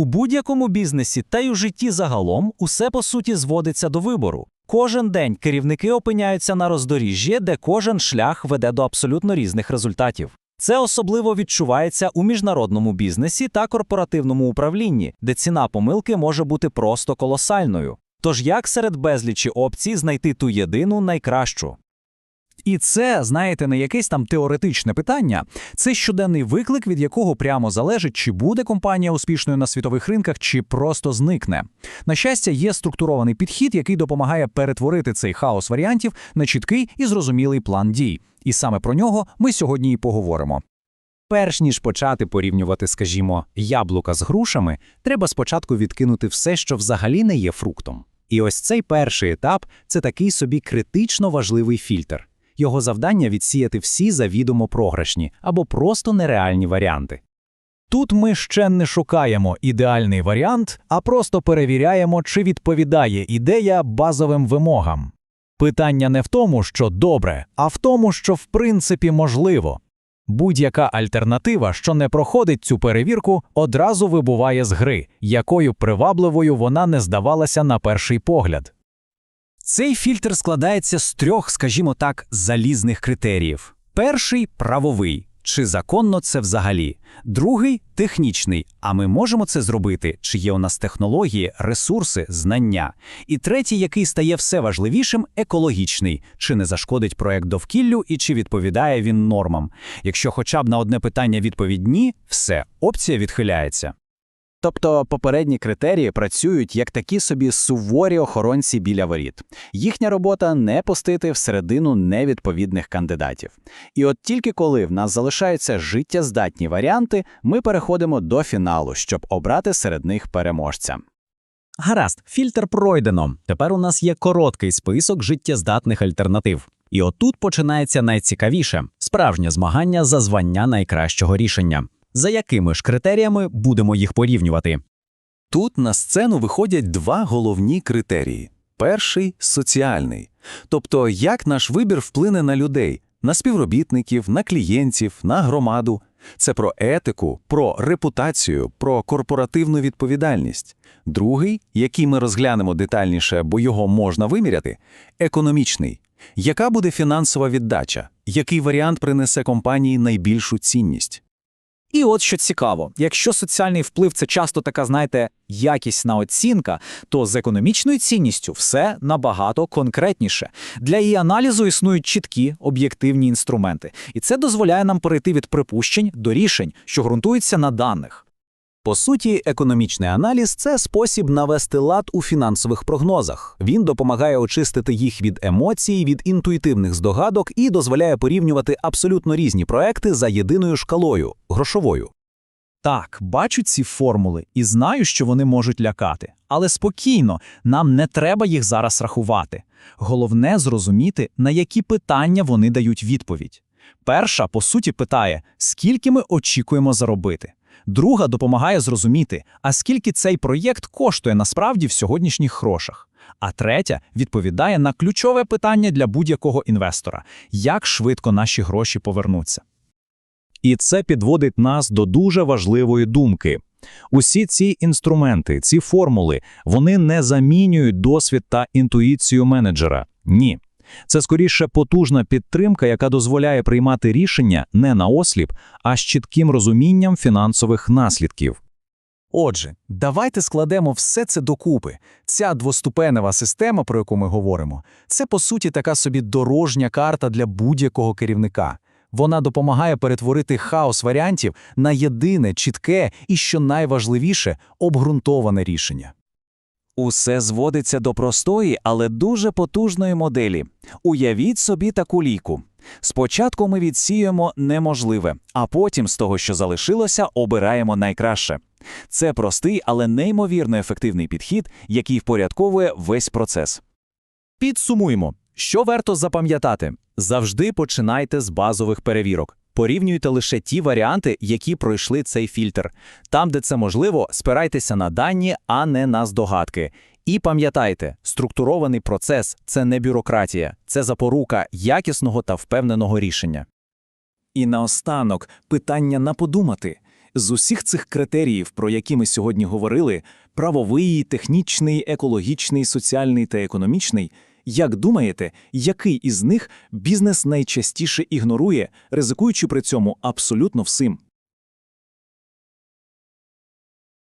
У будь-якому бізнесі та й у житті загалом усе по суті зводиться до вибору. Кожен день керівники опиняються на роздоріжжі, де кожен шлях веде до абсолютно різних результатів. Це особливо відчувається у міжнародному бізнесі та корпоративному управлінні, де ціна помилки може бути просто колосальною. Тож як серед безлічі опцій знайти ту єдину найкращу? І це, знаєте, не якесь там теоретичне питання. Це щоденний виклик, від якого прямо залежить, чи буде компанія успішною на світових ринках, чи просто зникне. На щастя, є структурований підхід, який допомагає перетворити цей хаос варіантів на чіткий і зрозумілий план дій. І саме про нього ми сьогодні і поговоримо. Перш ніж почати порівнювати, скажімо, яблука з грушами, треба спочатку відкинути все, що взагалі не є фруктом. І ось цей перший етап це такий собі критично важливий фільтр. Його завдання відсіяти всі завідомо програшні або просто нереальні варіанти. Тут ми ще не шукаємо ідеальний варіант, а просто перевіряємо, чи відповідає ідея базовим вимогам. Питання не в тому, що добре, а в тому, що в принципі можливо. Будь-яка альтернатива, що не проходить цю перевірку, одразу вибуває з гри, якою привабливою вона не здавалася на перший погляд. Цей фільтр складається з трьох, скажімо так, залізних критеріїв. Перший правовий. Чи законно це взагалі? Другий технічний. А ми можемо це зробити? Чи є у нас технології, ресурси, знання? І третій, який стає все важливішим, екологічний. Чи не зашкодить проект довкіллю і чи відповідає він нормам? Якщо хоча б на одне питання відповідь ні, все, опція відхиляється. Тобто попередні критерії працюють як такі собі суворі охоронці біля воріт. Їхня робота не пустити всередину невідповідних кандидатів. І от тільки коли в нас залишаються життєздатні варіанти, ми переходимо до фіналу, щоб обрати серед них переможця. Гаразд, фільтр пройдено. Тепер у нас є короткий список життєздатних альтернатив. І отут починається найцікавіше справжнє змагання за звання найкращого рішення. За якими ж критеріями будемо їх порівнювати? Тут на сцену виходять два головні критерії. Перший соціальний. Тобто, як наш вибір вплине на людей, на співробітників, на клієнтів, на громаду. Це про етику, про репутацію, про корпоративну відповідальність. Другий, який ми розглянемо детальніше, бо його можна виміряти, економічний. Яка буде фінансова віддача? Який варіант принесе компанії найбільшу цінність? І от що цікаво, якщо соціальний вплив це часто така, знаєте, якісна оцінка, то з економічною цінністю все набагато конкретніше. Для її аналізу існують чіткі об'єктивні інструменти, і це дозволяє нам перейти від припущень до рішень, що ґрунтуються на даних. По суті, економічний аналіз це спосіб навести лад у фінансових прогнозах. Він допомагає очистити їх від емоцій, від інтуїтивних здогадок і дозволяє порівнювати абсолютно різні проекти за єдиною шкалою грошовою. Так, бачу ці формули і знаю, що вони можуть лякати. Але спокійно, нам не треба їх зараз рахувати. Головне зрозуміти, на які питання вони дають відповідь. Перша, по суті, питає, скільки ми очікуємо заробити. Друга допомагає зрозуміти, а скільки цей проєкт коштує насправді в сьогоднішніх грошах. А третя відповідає на ключове питання для будь-якого інвестора: як швидко наші гроші повернуться. І це підводить нас до дуже важливої думки. Усі ці інструменти, ці формули, вони не замінюють досвід та інтуїцію менеджера. Ні. Це скоріше потужна підтримка, яка дозволяє приймати рішення не на осліп, а з чітким розумінням фінансових наслідків. Отже, давайте складемо все це докупи. Ця двоступенева система, про яку ми говоримо, це по суті така собі дорожня карта для будь-якого керівника. Вона допомагає перетворити хаос варіантів на єдине, чітке і, що найважливіше, обґрунтоване рішення. Усе зводиться до простої, але дуже потужної моделі. Уявіть собі таку лійку. Спочатку ми відсіємо неможливе, а потім з того, що залишилося, обираємо найкраще. Це простий, але неймовірно ефективний підхід, який впорядковує весь процес. Підсумуємо, що варто запам'ятати: завжди починайте з базових перевірок. Порівнюйте лише ті варіанти, які пройшли цей фільтр. Там, де це можливо, спирайтеся на дані, а не на здогадки. І пам'ятайте, структурований процес це не бюрократія, це запорука якісного та впевненого рішення. І наостанок питання на подумати. З усіх цих критеріїв, про які ми сьогодні говорили – правовий, технічний, екологічний, соціальний та економічний – як думаєте, який із них бізнес найчастіше ігнорує, ризикуючи при цьому абсолютно всім?